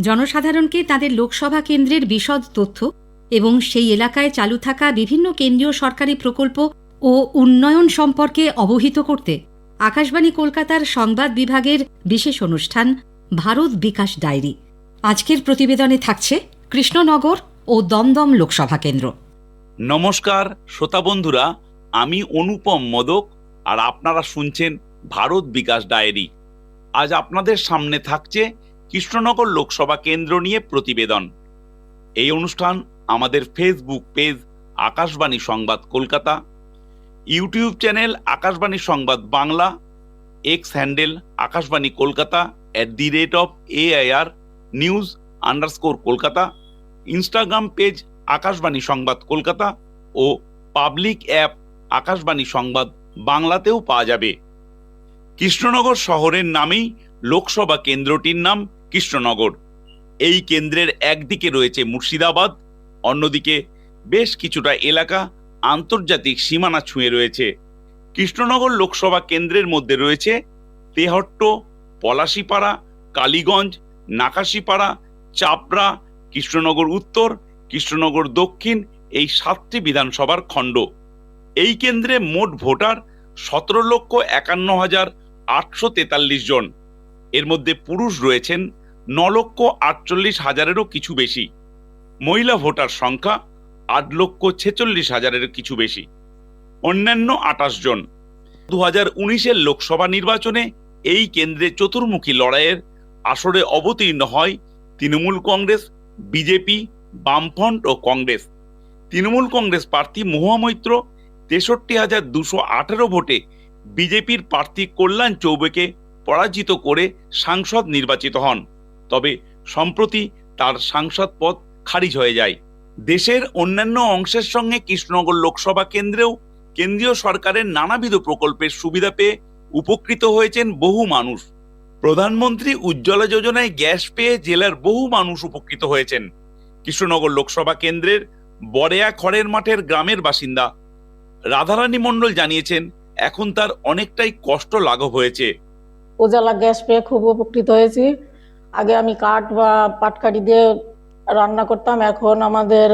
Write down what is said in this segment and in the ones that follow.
জনসাধারণকে তাদের লোকসভা কেন্দ্রের বিশদ তথ্য এবং সেই এলাকায় চালু থাকা বিভিন্ন কেন্দ্রীয় সরকারি প্রকল্প ও উন্নয়ন সম্পর্কে অবহিত করতে আকাশবাণী কলকাতার সংবাদ বিভাগের বিশেষ অনুষ্ঠান ভারত বিকাশ ডায়েরি। আজকের প্রতিবেদনে থাকছে কৃষ্ণনগর ও দমদম লোকসভা কেন্দ্র। নমস্কার, শ্রোতা বন্ধুরা, আমি অনুপম মোদক আর আপনারা শুনছেন ভারত বিকাশ ডায়েরি। আজ আপনাদের সামনে থাকছে কৃষ্ণনগর লোকসভা কেন্দ্র নিয়ে প্রতিবেদন। এই অনুষ্ঠান আমাদের ফেসবুক পেজ আকাশবাণী সংবাদ Kolkata YouTube channel Akashvani Sangbad Bangla X handle Akashvani Kolkata at the rate of AIR news underscore Kolkata Instagram page Akashvani Sangbad Kolkata O public app Akashvani সংবাদ বাংলাতেও পাওয়া যাবে। কৃষ্ণনগর শহরের নামেই লোকসভা কেন্দ্রটির নাম কৃষ্ণনগর। এই কেন্দ্রের একদিকে রয়েছে মুর্শিদাবাদ, অন্যদিকে বেশ কিছুটা এলাকা আন্তর্জাতিক সীমানা ছুঁয়ে রয়েছে। কৃষ্ণনগর লোকসভা কেন্দ্রের মধ্যে রয়েছে তেহট্ট, পলাশিপাড়া, কালীগঞ্জ, নাকাশিপাড়া, চাপড়া, কৃষ্ণনগর উত্তর, কৃষ্ণনগর দক্ষিণ এই সাতটি বিধানসভার খণ্ড। এই কেন্দ্রে মোট ভোটার সতেরো লক্ষ একান্ন হাজার আটশো তেতাল্লিশ জন। এর মধ্যে পুরুষ রয়েছেন ন লক্ষ আটচল্লিশ হাজারেরও কিছু বেশি। মহিলা ভোটার সংখ্যা আট লক্ষ ছেচল্লিশ হাজারেরও কিছু বেশি। অন্যান্য আটাশ জন। দু হাজার উনিশের লোকসভা নির্বাচনে এই কেন্দ্রে চতুর্মুখী লড়াইয়ের আসরে অবতীর্ণ হয় তৃণমূল কংগ্রেস, বিজেপি, বামফ্রন্ট ও কংগ্রেস। তৃণমূল কংগ্রেস প্রার্থী মহামৈত্র তেষট্টি হাজার দুশো আঠেরো ভোটে বিজেপির প্রার্থী কল্যাণ চৌবেকে পরাজিত করে সাংসদ নির্বাচিত হন। তবে সম্প্রতি তার সাংসদ পদ খারিজ হয়ে যায়। দেশের অন্যান্য অংশের সঙ্গে কৃষ্ণনগর লোকসভা কেন্দ্রেও কেন্দ্রীয় সরকারের নানাবিধ প্রকল্পের সুবিধা পেয়ে উপকৃত হয়েছেন বহু মানুষ। প্রধানমন্ত্রী উজ্জ্বলা যোজনায় গ্যাস পেয়ে জেলার বহু মানুষ উপকৃত হয়েছেন। কৃষ্ণনগর লোকসভা কেন্দ্রের বরেয়া খড়ের মাঠের গ্রামের বাসিন্দা রাধারানী মণ্ডল জানিয়েছেন এখন তার অনেকটাই কষ্ট লাঘব হয়েছে। উজালা গ্যাস পেয়ে খুব উপকৃত হয়েছি। আগে আমি কাঠ বা পাটকাঠি দিয়ে রান্না করতাম এখন আমাদের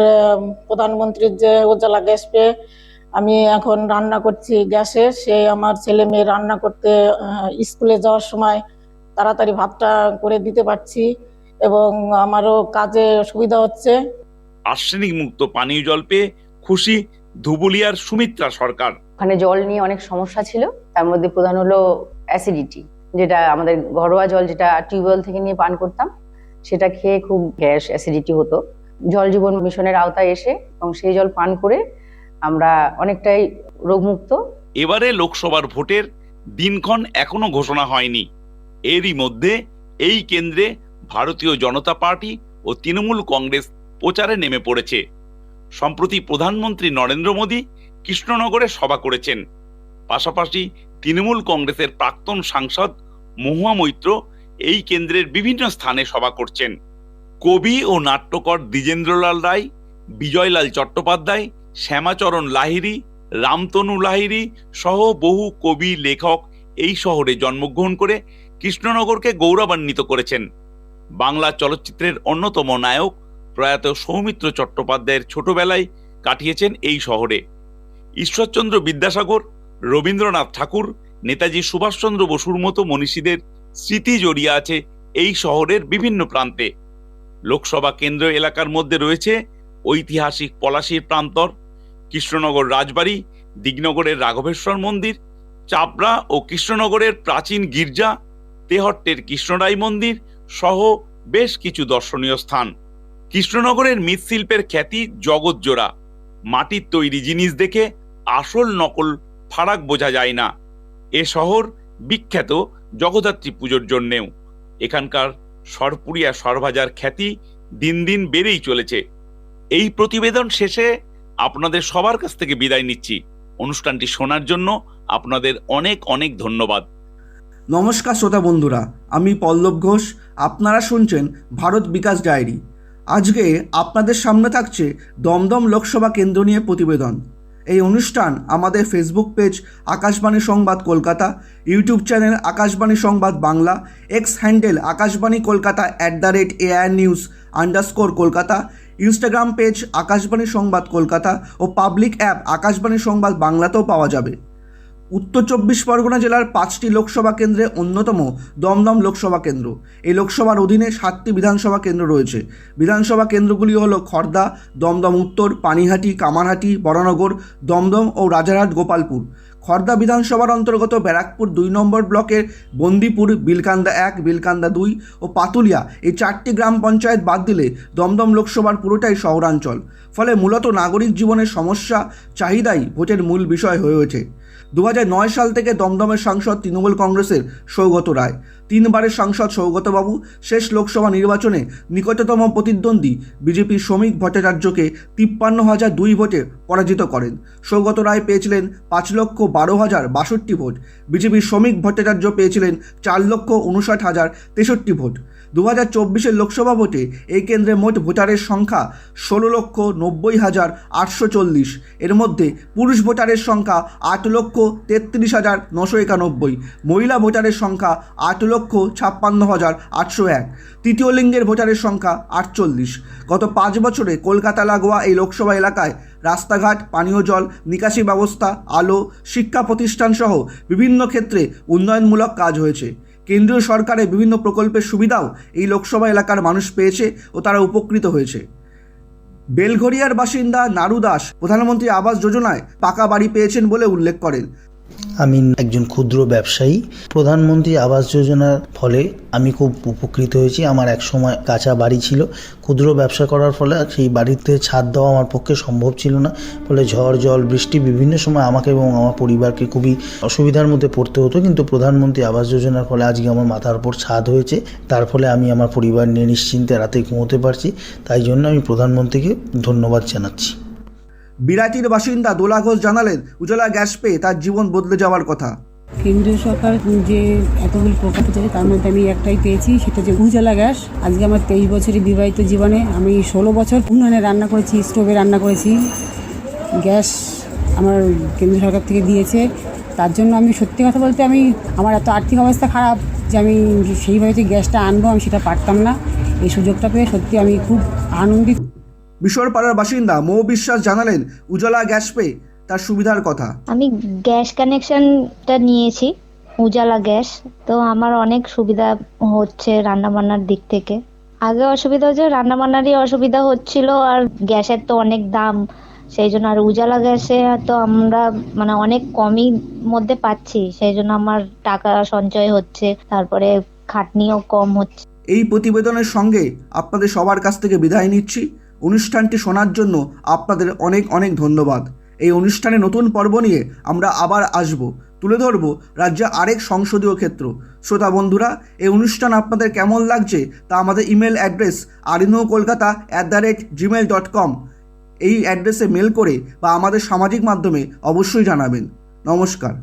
প্রধানমন্ত্রীর যে উজালা গ্যাস পেয়ে আমি এখন রান্না করছি গ্যাসে। সে আমার ছেলে মেয়ে রান্না করতে স্কুলে যাওয়ার সময় তাড়াতাড়ি ভাতটা করে দিতে পারছি এবং আমারও কাজে সুবিধা হচ্ছে। আর্সেনিক মুক্ত পানীয় জল পেয়ে খুশি ধুবুলিয়ার সুমিত্রা সরকার। ওখানে জল নিয়ে অনেক সমস্যা ছিল তার মধ্যে প্রধান হলো অ্যাসিডিটি যেটা আমাদের ঘরোয়া জল যেটা টিউবওয়েল থেকে নিয়ে পান করতাম সেটা খেয়ে খুব গ্যাস অ্যাসিডিটি হতো। জল জীবন মিশনের আওতায় এসে এবং সেই জল পান করে আমরা অনেকটাই রোগমুক্ত। এবারে লোকসভার ভোটের দিনক্ষণ এখনও ঘোষণা হয়নি। এরই মধ্যে এই কেন্দ্রে ভারতীয় জনতা পার্টি ও তৃণমূল কংগ্রেস প্রচারে নেমে পড়েছে। সম্প্রতি প্রধানমন্ত্রী নরেন্দ্র মোদী কৃষ্ণনগরে সভা করেছেন। পাশাপাশি তৃণমূল কংগ্রেসের প্রাক্তন সাংসদ মহুয়া মৈত্র এই কেন্দ্রের বিভিন্ন স্থানে সভা করছেন। কবি ও নাট্যকর দ্বিজেন্দ্রলাল রায়, বিজয়লাল চট্টোপাধ্যায়, শ্যামাচরণ লাহিড়ী, রামতনু লাহিড়ী সহ বহু কবি, লেখক এই শহরে জন্মগ্রহণ করে কৃষ্ণনগরকে গৌরবান্বিত করেছেন। বাংলা চলচ্চিত্রের অন্যতম নায়ক প্রয়াত সৌমিত্র চট্টোপাধ্যায়ের ছোটবেলায় কাটিয়েছেন এই শহরে। ঈশ্বরচন্দ্র বিদ্যাসাগর, রবীন্দ্রনাথ ঠাকুর, নেতাজি সুভাষচন্দ্র বসুর মতো মনীষীদের স্মৃতি জড়িয়ে আছে এই শহরের বিভিন্ন প্রান্তে। লোকসভা কেন্দ্র এলাকার মধ্যে রয়েছে ঐতিহাসিক পলাশির প্রান্তর, কৃষ্ণনগর রাজবাড়ি, দিগনগরের রাঘবেশ্বর মন্দির, চাপড়া ও কৃষ্ণনগরের প্রাচীন গির্জা, তেহট্টের কৃষ্ণরাই মন্দির সহ বেশ কিছু দর্শনীয় স্থান। কৃষ্ণনগরের মৃৎশিল্পের খ্যাতি জগৎজোড়া মাটির তৈরি জিনিস দেখে আসল নকল ফারাক বোঝা যায় না। এ শহর বিখ্যাত জগদ্ধাত্রী পুজোর জন্যেও। এখানকার সরপুরিয়া সরভাজার খ্যাতি দিন দিন বেড়েই চলেছে। এই প্রতিবেদন শেষে আপনাদের সবার কাছ থেকে বিদায় নিচ্ছি। অনুষ্ঠানটি শোনার জন্য আপনাদের অনেক অনেক ধন্যবাদ। নমস্কার শ্রোতা বন্ধুরা, আমি পল্লব ঘোষ। আপনারা শুনছেন ভারত বিকাশ ডায়েরি। আজকে আপনাদের সামনে থাকছে দমদম লোকসভা কেন্দ্র নিয়ে প্রতিবেদন। এই অনুষ্ঠান আমাদের ফেসবুক পেজ আকাশবাণী সংবাদ Kolkata YouTube channel Akashvani Sangbad Bangla X handle Akashvani Kolkata at the rate AR news underscore Kolkata Instagram page Akashvani Sangbad Kolkata O public app Akashvani সংবাদ বাংলাতেও পাওয়া যাবে। উত্তর চব্বিশ পরগনা জেলার পাঁচটি লোকসভা কেন্দ্রে অন্যতম দমদম লোকসভা কেন্দ্র। এই লোকসভার অধীনে সাতটি বিধানসভা কেন্দ্র রয়েছে। বিধানসভা কেন্দ্রগুলি হলো খড়দা দমদম উত্তর, পানিহাটি, কামারহাটি বরানগর দমদম ও রাজারহাট, গোপালপুর। খড়দা বিধানসভার অন্তর্গত ব্যারাকপুর দুই নম্বর ব্লকের বন্দিপুর, বিলকান্দা এক, বিলকান্দা দুই ও পাতুলিয়া এই চারটি গ্রাম পঞ্চায়েত বাদ দিলে দমদম লোকসভার পুরোটাই শহরাঞ্চল। ফলে মূলত নাগরিক জীবনের সমস্যা, চাহিদাই ভোটের মূল বিষয় হয়ে ওঠে। দু সাল থেকে দমদমের সাংসদ তৃণমূল কংগ্রেসের সৌগত রায়। তিনবারের সাংসদ সৌগতবাবু, শেষ লোকসভা নির্বাচনে নিকটতম প্রতিদ্বন্দ্বী বিজেপির শ্রমিক ভট্টাচার্যকে তিপ্পান্ন হাজার দুই ভোটে পরাজিত করেন। সৌগত রায় পেয়েছিলেন পাঁচ লক্ষ বারো হাজার বাষট্টি ভোট। বিজেপির শ্রমিক ভট্টাচার্য পেয়েছিলেন চার লক্ষ উনষাট হাজার তেষট্টি ভোট। দু হাজার চব্বিশের লোকসভা ভোটে এই কেন্দ্রে মোট ভোটারের সংখ্যা ষোলো লক্ষ নব্বই হাজার আটশো চল্লিশ। এর মধ্যে পুরুষ ভোটারের সংখ্যা আট লক্ষ তেত্রিশ হাজার নশো একানব্বই। মহিলা ভোটারের সংখ্যা আট লক্ষ ছাপ্পান্ন হাজার আটশো এক। তৃতীয় লিঙ্গের ভোটারের সংখ্যা আটচল্লিশ। গত পাঁচ বছরে কলকাতা লাগোয়া এই লোকসভা এলাকায় রাস্তাঘাট, পানীয় জল, নিকাশি ব্যবস্থা, আলো, শিক্ষা প্রতিষ্ঠান সহ বিভিন্ন ক্ষেত্রে উন্নয়নমূলক কাজ হয়েছে। কেন্দ্রীয় সরকারের বিভিন্ন প্রকল্পের সুবিধাও এই লোকসভা এলাকার মানুষ পেয়েছে ও তারা উপকৃত হয়েছে। বেলঘরিয়ার বাসিন্দা নারু দাস প্রধানমন্ত্রী আবাস যোজনায় পাকা বাড়ি পেয়েছেন বলে উল্লেখ করেন। আমি একজন ক্ষুদ্র ব্যবসায়ী। প্রধানমন্ত্রী আবাস যোজনার ফলে আমি খুব উপকৃত হয়েছি। আমার এক সময় কাঁচা বাড়ি ছিল। ক্ষুদ্র ব্যবসা করার ফলে সেই বাড়িতে ছাদ দেওয়া আমার পক্ষে সম্ভব ছিল না। ফলে ঝড়, জল, বৃষ্টি বিভিন্ন সময় আমাকে এবং আমার পরিবারকে খুবই অসুবিধার মধ্যে পড়তে হতো। কিন্তু প্রধানমন্ত্রী আবাস যোজনার ফলে আজকে আমার মাথার উপর ছাদ হয়েছে। তার ফলে আমি আমার পরিবার নিয়ে নিশ্চিন্তে রাতে ঘুমোতে পারছি। তাই জন্য আমি প্রধানমন্ত্রীকে ধন্যবাদ জানাচ্ছি। বিরাটির বাসিন্দা দোলা ঘোষ জানালেন উজ্জ্বলা গ্যাস পেয়ে তার জীবন বদলে যাওয়ার কথা। কেন্দ্রীয় সরকার যে এতগুলি প্রকল্প চলে, তার মধ্যে আমি একটাই পেয়েছি, সেটা যে উজালা গ্যাস। আজকে আমার তেইশ বছরের বিবাহিত জীবনে, আমি ষোলো বছর উনুনে রান্না করেছি, স্টোভে রান্না করেছি। গ্যাস আমার কেন্দ্র সরকার থেকে দিয়েছে। তার জন্য আমি সত্যি কথা বলতে আমি, আমার এত আর্থিক অবস্থা খারাপ যে আমি সেইভাবে যে গ্যাসটা আনব, আমি সেটা পারতাম না। এই সুযোগটা পেয়ে সত্যি আমি খুব আনন্দিত। বিশ্বরপাড়ার বাসিন্দা মৌ বিশ্বাস জানালেন উজ্জ্বলা গ্যাস পেয়ে তার সুবিধার কথা। আমি গ্যাস কানেকশনটা নিয়েছি উজালা গ্যাস। তো আমার অনেক সুবিধা হচ্ছে রান্নাবান্নার দিক থেকে। আগে অসুবিধা হচ্ছে রান্নাবান্নারই অসুবিধা হচ্ছিল আর গ্যাসের তো অনেক দাম। সেই জন্য আর উজালা গ্যাসে তো আমরা মানে অনেক কমই মধ্যে পাচ্ছি। সেই জন্য আমার টাকা সঞ্চয় হচ্ছে তারপরে খাটনিও কম হচ্ছে। এই প্রতিবেদনের সঙ্গে আপনাদের সবার কাছ থেকে বিদায় নিচ্ছি। অনুষ্ঠানটি শোনার জন্য আপনাদের অনেক অনেক ধন্যবাদ। এই অনুষ্ঠানে নতুন পর্ব নিয়ে আমরা আবার আসব। তুলে ধরব রাজ্যে আরেক সংসদীয় ক্ষেত্র। শ্রোতা বন্ধুরা, এই অনুষ্ঠান আপনাদের কেমন লাগছে তা আমাদের email address আরিনো Kolkata at the rate Gmail dot com এই অ্যাড্রেসে মেল করে বা আমাদের সামাজিক মাধ্যমে অবশ্যই জানাবেন। নমস্কার।